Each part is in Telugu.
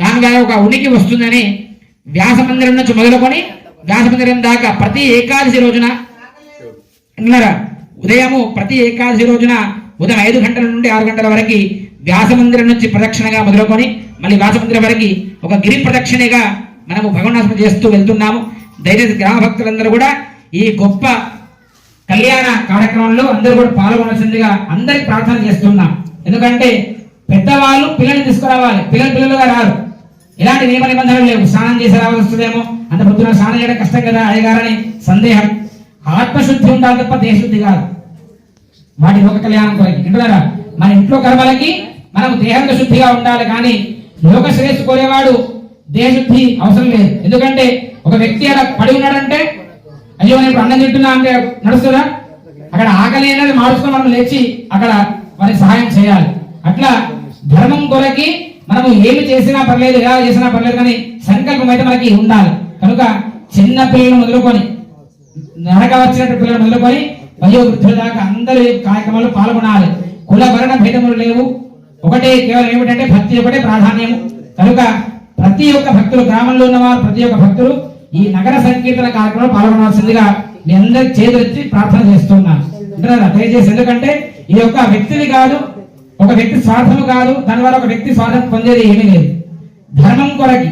దానిగా ఒక ఉనికి వస్తుందని వ్యాస మందిరం నుంచి మొదలుకొని వ్యాసమందిరం దాకా ప్రతి ఏకాదశి రోజున విన్నారా ఉదయము ప్రతి ఏకాదశి రోజున ఉదయం ఐదు గంటల నుండి ఆరు గంటల వరకు వ్యాస మందిరం నుంచి ప్రదక్షిణగా మొదలుకొని మళ్ళీ వ్యాసమందిరం వరకు ఒక గిరి ప్రదక్షిణగా మనము భగవన్నాసనం చేస్తూ వెళ్తున్నాము. దయచేసి గ్రామ భక్తులందరూ కూడా ఈ గొప్ప కళ్యాణ కార్యక్రమంలో అందరూ కూడా పాల్గొనాల్సిందిగా అందరికి ప్రార్థన చేస్తున్నాం. ఎందుకంటే పెద్దవాళ్ళు పిల్లల్ని తీసుకురావాలి. పిల్లలు పిల్లలుగా రారు. ఎలాంటి నియమ నిబంధనలు లేవు. స్నానం చేసి రావాల్సిందేమో. అంత పొద్దున స్నానం చేయడం కష్టం కదా అయ్యగారని సందేహం. ఆత్మశుద్ధి ఉండాలి తప్ప దేశశుద్ధి కాదు. వాటి లోక కళ్యాణం కొరకి. వింటున్నారా మన ఇంట్లో కర్మలకి మనం దేహంగా శుద్ధిగా ఉండాలి కానీ లోక శ్రేయస్సు కోరేవాడు దేహశుద్ధి అవసరం లేదు. ఎందుకంటే ఒక వ్యక్తి అలా పడి ఉన్నాడంటే అయ్యో నేను ఇప్పుడు అన్నం తింటున్నా అంటే నడుస్తుందా? అక్కడ ఆకలి అనేది మార్చుకొని మనం లేచి అక్కడ వారికి సహాయం చేయాలి. అట్లా ధర్మం కొరకి మనము ఏమి చేసినా పర్లేదు ఎలా చేసినా పర్లేదు కానీ సంకల్పం అయితే మనకి ఉండాలి. కనుక చిన్న పిల్లలు మొదలుకొని నడక వచ్చినట్టు పిల్లలు మొదలుకొని వయోవృద్ధుల దాకా అందరి కార్యక్రమాలు పాల్గొనాలి. కుల వర్ణ భేదములు లేవు. ఒకటే కేవలం ఏమిటంటే భక్తి ఒకటే ప్రాధాన్యము. కనుక ప్రతి ఒక్క భక్తులు గ్రామంలో ఉన్నవారు ప్రతి ఒక్క భక్తులు ఈ నగర సంకీర్తన కార్యక్రమంలో పాల్గొనాల్సిందిగా మీ అందరికి చేతులెత్తి ప్రార్థన చేస్తున్నాను. దయచేసి ఎందుకంటే ఈ యొక్క వ్యక్తిని కాదు ఒక వ్యక్తి స్వార్థము కాదు దాని వల్ల ఒక వ్యక్తి స్వార్థం పొందేది ఏమీ లేదు. ధర్మం కొరకి.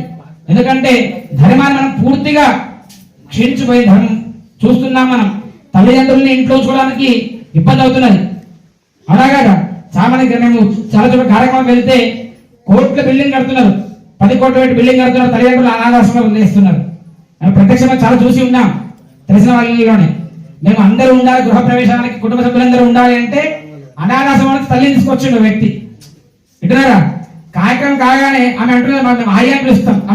ఎందుకంటే ధర్మాన్ని మనం పూర్తిగా క్షీణించిపోయిన ధర్మం. చూస్తున్నాం మనం తల్లిదండ్రుల్ని ఇంట్లో చూడడానికి ఇబ్బంది అవుతున్నది. అలాగా సామాన్యంగా మేము చాలా చోట్ల కార్యక్రమం వెళ్తే కోట్ల బిల్డింగ్ కడుతున్నారు. పది కోట్ల పెట్టి బిల్డింగ్ కడుతున్నారు తల్లిదండ్రులు అనాథాశ్రమం వదిలేస్తున్నారు. మేము ప్రత్యక్షంగా చాలా చూసి ఉన్నాం తెలిసిన వాళ్ళలోనే. మేము అందరూ ఉండాలి గృహ ప్రవేశానికి కుటుంబ సభ్యులందరూ ఉండాలి అంటే అనాథాశ్రమానికి తల్లిని తీసుకొచ్చిండు వ్యక్తి. వింటున్నారా? కార్యక్రమం కాగానే ఆమె అంటున్నారు మనం హాయి అని పిలుస్తాం.